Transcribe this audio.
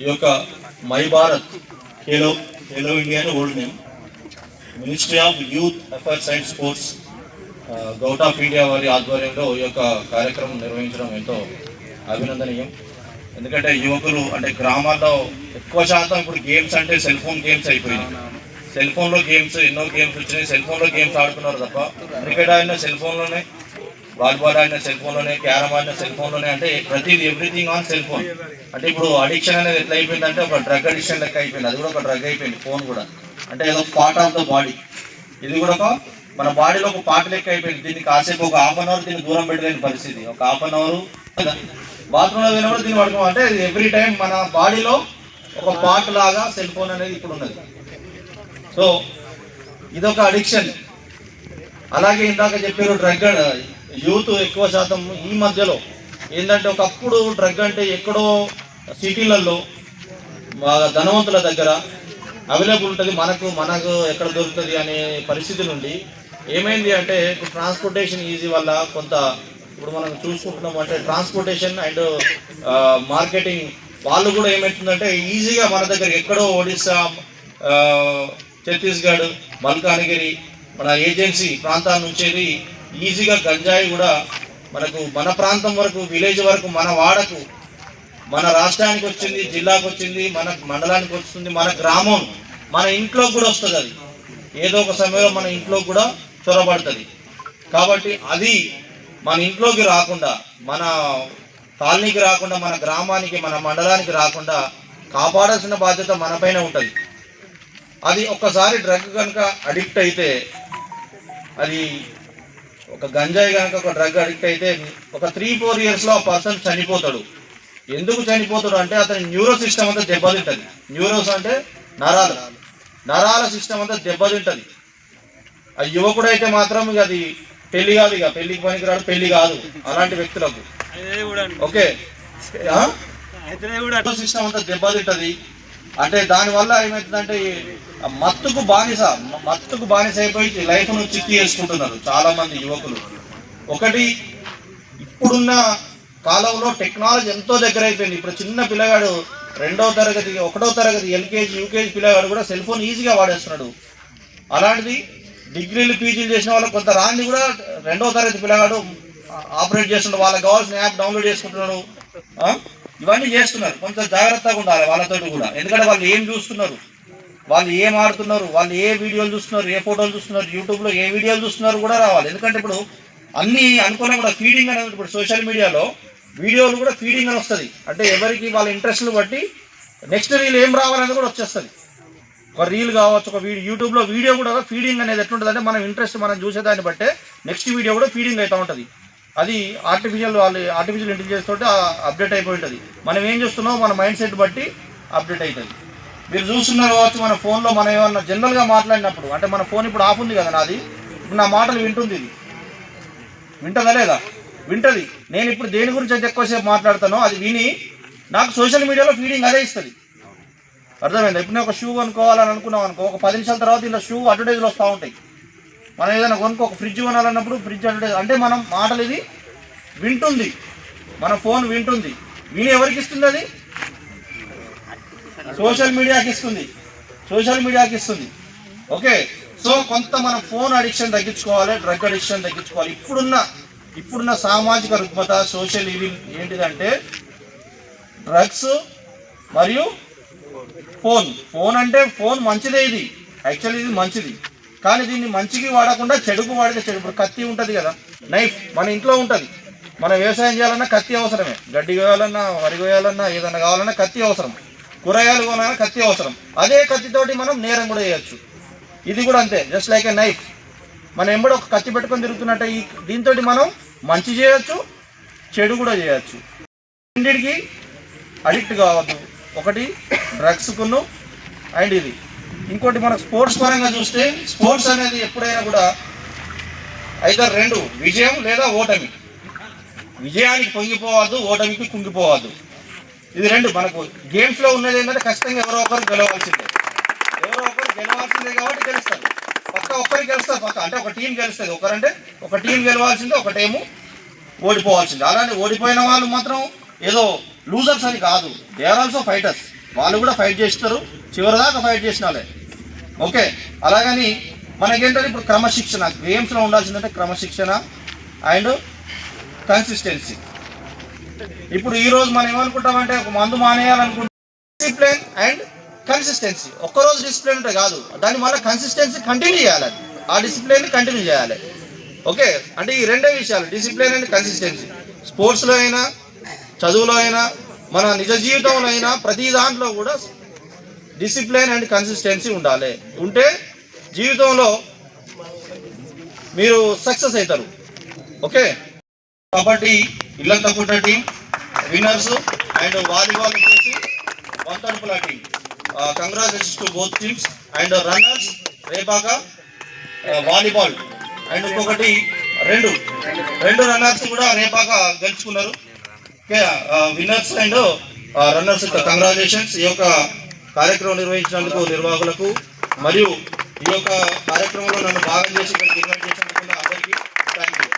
ఈ యొక్క my Bharat Khelo Khelo India అని old name. Ministry of youth affairs and sports government of India వారి ఆధ్వర్యంలో ఈ యొక్క కార్యక్రమం నిర్వహించడం ఎంతో అభినందనీయం. ఎందుకంటే యువకులు అంటే గ్రామాల్లో ఎక్కువ శాతం ఇప్పుడు గేమ్స్ అంటే సెల్ ఫోన్ గేమ్స్ అయిపోయినాయి. సెల్ ఫోన్లో గేమ్స్ ఎన్నో గేమ్స్ వచ్చినాయి. సెల్ ఫోన్లో గేమ్స్ ఆడుతున్నారు తప్ప క్రికెట్ ఆడిన సెల్ ఫోన్లోనే వాలీబాల్ ఆడిన సెల్ ఫోన్లోనే క్యారమ్ ఆడిన సెల్ ఫోన్లోనే అంటే ప్రతిది ఎవ్రీథింగ్ ఆన్ సెల్ ఫోన్ అంటే ఇప్పుడు అడిక్షన్ అనేది ఎట్లా అయిపోయింది అంటే ఒక డ్రగ్ అడిక్షన్ లెక్క అయిపోయింది. అది కూడా ఒక డ్రగ్ అయిపోయింది ఫోన్ కూడా. అంటే ఏదో పార్ట్ ఆఫ్ ద బాడీ ఇది కూడా ఒక మన బాడీలో ఒక పార్ట్ లెక్క అయిపోయింది. దీన్ని కాసేపు ఒక హాఫ్ అన్ అవర్ దీన్ని దూరం పెట్టలేని పరిస్థితి. ఒక హాఫ్ అన్ అవర్ బాత్రూంలో పోయినప్పుడు దీన్ని పడుకోం అంటే ఎవ్రీ టైం మన బాడీలో ఒక పార్ట్ లాగా సెల్ ఫోన్ అనేది ఇప్పుడు ఉన్నది. సో ఇదొక అడిక్షన్ అలాగే ఇందాక చెప్పారు డ్రగ్ యూత్ ఎక్కువ శాతం ఈ మధ్యలో ఏంటంటే ఒకప్పుడు డ్రగ్ అంటే ఎక్కడో సిటీలలో బాగా ధనవంతుల దగ్గర అవైలబుల్ ఉంటుంది మనకు మనకు ఎక్కడ దొరుకుతుంది అనే పరిస్థితి నుండి ఏమైంది అంటే ఇప్పుడు ట్రాన్స్పోర్టేషన్ ఈజీ వల్ల కొంత ఇప్పుడు మనం చూసుకుంటున్నాం అంటే ట్రాన్స్పోర్టేషన్ అండ్ మార్కెటింగ్ వాళ్ళు కూడా ఏమవుతుందంటే ఈజీగా మన దగ్గర ఎక్కడో ఒడిస్సా ఛత్తీస్గఢ్ మల్కానగిరి మన ఏజెన్సీ ప్రాంతాల నుంచి ఈజీగా గంజాయి కూడా మనకు మన ప్రాంతం వరకు విలేజ్ వరకు మన వాడకు మన రాష్ట్రానికి వచ్చింది జిల్లాకు వచ్చింది మన మండలానికి వస్తుంది మన గ్రామం మన ఇంట్లో కూడా వస్తుంది అది. ఏదో ఒక సమయంలో మన ఇంట్లో కూడా చొరబడుతుంది. కాబట్టి అది మన ఇంట్లోకి రాకుండా మన కాలనీకి రాకుండా మన గ్రామానికి మన మండలానికి రాకుండా కాపాడాల్సిన బాధ్యత మనపైన ఉంటుంది. అది ఒక్కసారి డ్రగ్ కనుక అడిక్ట్ అయితే అది ఒక గంజాయి కనుక ఒక డ్రగ్ అడిక్ట్ అయితే ఒక త్రీ ఫోర్ ఇయర్స్లో ఆ పర్సన్ చనిపోతాడు. ఎందుకు చనిపోతాడు అంటే అతని న్యూరో సిస్టమ్ అంతా దెబ్బతింటది. న్యూరోస్ అంటే నరాలు. నరాల సిస్టమ్ అంతా దెబ్బతింటది. ఆ యువకుడు అయితే మాత్రం ఇక అది పెళ్ళి కాదు ఇక. పెళ్ళికి పనికిరాడు పెళ్ళి కాదు. అలాంటి వ్యక్తులకు. ఓకే. సిస్టమ్ అంతా దెబ్బతింటది. అంటే దానివల్ల ఏమవుతుందంటే మత్తుకు బానిస మత్తుకు బానిస అయిపోయి లైఫ్ను చిక్కి చేసుకుంటున్నారు చాలామంది యువకులు. ఒకటి ఇప్పుడున్న కాలంలో టెక్నాలజీ ఎంతో దగ్గర అయిపోయింది. ఇప్పుడు చిన్న పిల్లగాడు రెండో తరగతి ఒకటో తరగతి ఎల్కేజీ యూకేజీ పిల్లగాడు కూడా సెల్ ఫోన్ ఈజీగా వాడేస్తున్నాడు. అలాంటిది డిగ్రీలు పీజీలు చేసిన వాళ్ళు కొంత రాంది కూడా రెండో తరగతి పిల్లగాడు ఆపరేట్ చేస్తున్నాడు వాళ్ళకి కావాల్సిన యాప్ డౌన్లోడ్ చేసుకుంటున్నాడు. ఇవన్నీ చేస్తున్నారు. కొంచెం జాగ్రత్తగా ఉండాలి వాళ్ళతో కూడా. ఎందుకంటే వాళ్ళు ఏం చూస్తున్నారు? వాళ్ళు ఏం ఆడుతున్నారు? వాళ్ళు ఏ వీడియోలు చూస్తున్నారు? ఏ ఫోటోలు చూస్తున్నారు? యూట్యూబ్లో ఏ వీడియోలు చూస్తున్నారు కూడా రావాలి. ఎందుకంటే ఇప్పుడు అన్ని అనుకున్నా కూడా ఫీడింగ్ అనేది ఇప్పుడు సోషల్ మీడియాలో వీడియోలు కూడా ఫీడింగ్ అని వస్తుంది. అంటే ఎవరికి వాళ్ళ ఇంట్రెస్ట్లు బట్టి నెక్స్ట్ రీల్ ఏం రావాలనేది కూడా వచ్చేస్తుంది. ఒక రీల్ కావచ్చు ఒక వీడియో యూట్యూబ్లో వీడియో కూడా ఫీడింగ్ అనేది ఎట్లుంటుంది అంటే మనం ఇంట్రెస్ట్ మనం చూసేదాన్ని బట్టే నెక్స్ట్ వీడియో కూడా ఫీడింగ్ అవుతూ ఉంటుంది. అది ఆర్టిఫిషియల్ వాళ్ళు ఆర్టిఫిషియల్ ఇంటెలిజెన్స్ తోటి అప్డేట్ అయిపోయి ఉంటుంది. మనం ఏం చూస్తున్నామో మన మైండ్ సెట్ బట్టి అప్డేట్ అవుతుంది మీరు చూస్తున్నారు కావచ్చు మన ఫోన్లో మనం ఏమన్నా జనరల్గా మాట్లాడినప్పుడు అంటే మన ఫోన్ ఇప్పుడు ఆఫ్ ఉంది కదా నాది ఇప్పుడు నా మాటలు వింటుంది ఇది. వింటుందా లేదా? వింటది. నేను ఇప్పుడు దేని గురించి అయితే ఎక్కువసేపు మాట్లాడతానో అది విని నాకు సోషల్ మీడియాలో ఫీడింగ్ అదే ఇస్తుంది. అర్థమైందా? ఇప్పుడు నేను ఒక షూ కొనుక్కోవాలని అనుకున్నాం అనుకో ఒక పది నిమిషాల తర్వాత ఇలా షూ అడ్వర్టైజ్లు వస్తూ ఉంటాయి. మనం ఏదైనా కొనుక్కో ఒక ఫ్రిడ్జ్ కొనాలన్నప్పుడు ఫ్రిడ్జ్ అంటే అంటే మనం మాటలు ఇది వింటుంది. మన ఫోన్ వింటుంది. విని ఎవరికి ఇస్తుంది అది? సోషల్ మీడియాకి ఇస్తుంది. సోషల్ మీడియాకి ఇస్తుంది. ఓకే? సో కొంత మన ఫోన్ అడిక్షన్ తగ్గించుకోవాలి డ్రగ్ అడిక్షన్ తగ్గించుకోవాలి. ఇప్పుడున్న ఇప్పుడున్న సామాజిక రుగ్మత సోషల్ ఈవిల్ ఏంటిదంటే డ్రగ్స్ మరియు ఫోన్. ఫోన్ అంటే ఫోన్ మంచిదే ఇది. యాక్చువల్లీ ఇది మంచిది. కానీ దీన్ని మంచికి వాడకుండా చెడుకు వాడితే చెడు. ఇప్పుడు కత్తి ఉంటుంది కదా నైఫ్ మన ఇంట్లో ఉంటుంది. మనం వ్యవసాయం చేయాలన్నా కత్తి అవసరమే. గడ్డి కోయాలన్నా వరి కోయాలన్నా ఏదన్నా కావాలన్నా కత్తి అవసరం. కూరగాయలు కొనాలన్నా కత్తి అవసరం. అదే కత్తితోటి మనం నేరం కూడా చేయొచ్చు. ఇది కూడా అంతే జస్ట్ లైక్ ఏ నైఫ్ మనం ఎంబడి ఒక కత్తి పెట్టుకొని తిరుగుతున్నట్టే ఈ దీంతో మనం మంచి చేయొచ్చు చెడు కూడా చేయొచ్చు. రెండింటికి అడిక్ట్ కావద్దు. ఒకటి డ్రగ్స్కును అండ్ ఇది. ఇంకోటి మనకు స్పోర్ట్స్ పరంగా చూస్తే స్పోర్ట్స్ అనేది ఎప్పుడైనా కూడా అయితే రెండు విజయం లేదా ఓటమి. విజయానికి పొంగిపోవద్దు ఓటమికి కుంగిపోవద్దు. ఇది రెండు మనకు గేమ్స్లో ఉన్నది ఏంటంటే ఖచ్చితంగా ఎవరో ఒకరు గెలవాల్సిందే. ఎవరో ఒకరు గెలవాల్సిందే కాబట్టి గెలుస్తారు. పక్క ఒక్కరికి గెలుస్తారు పక్క అంటే ఒక టీం గెలుస్తుంది. ఒకరంటే ఒక టీం గెలవాల్సిందే ఒక టీము ఓడిపోవాల్సిందే. అలానే ఓడిపోయిన వాళ్ళు మాత్రం ఏదో లూజర్స్ అని కాదు. దే ఆర్ ఆల్సో ఫైటర్స్ వాళ్ళు కూడా ఫైట్ చేస్తారు. చివరిదాకా ఫైట్ చేసిన వాళ్ళే. ఓకే అలాగని మనకేంటంటే ఇప్పుడు క్రమశిక్షణ గేమ్స్లో ఉండాల్సిందంటే క్రమశిక్షణ అండ్ కన్సిస్టెన్సీ ఇప్పుడు ఈరోజు మనం ఏమనుకుంటామంటే ఒక మందు మానేయాలనుకుంటే డిసిప్లిన్ అండ్ కన్సిస్టెన్సీ ఒక్కరోజు డిసిప్లిన్ ఉంటే కాదు. దాని వల్ల కన్సిస్టెన్సీ కంటిన్యూ చేయాలి ఆ డిసిప్లిన్ కంటిన్యూ చేయాలి. ఓకే అంటే ఈ రెండే విషయాలు డిసిప్లిన్ అండ్ కన్సిస్టెన్సీ స్పోర్ట్స్లో అయినా చదువులో అయినా మన నిజ జీవితంలో అయినా ప్రతి దాంట్లో కూడా డిసిప్లిన్ అండ్ కన్సిస్టెన్సీ ఉండాలి. ఉంటే జీవితంలో మీరు సక్సెస్ అవుతారు. ఓకే? కబడ్డీ ఇల్లంతా పుట్ట టీం విన్నర్స్ అండ్ వాలీబాల్ వచ్చేసి won తడుపుల team. Congratulations to both teams and runners Repaka volleyball and ఇంకొకటి రెండు. రెండు రన్నర్స్ కూడా రేపాక గెలుచుకున్నారు. Okay? Winners and runners congratulations ఈ యొక్క కార్యక్రమం నిర్వహించినందుకు నిర్వాహకులకు మరియు ఈ యొక్క కార్యక్రమంలో నన్ను భాగం చేసి ఇక్కడికి చేసినందుకు అందరికీ థ్యాంక్ యూ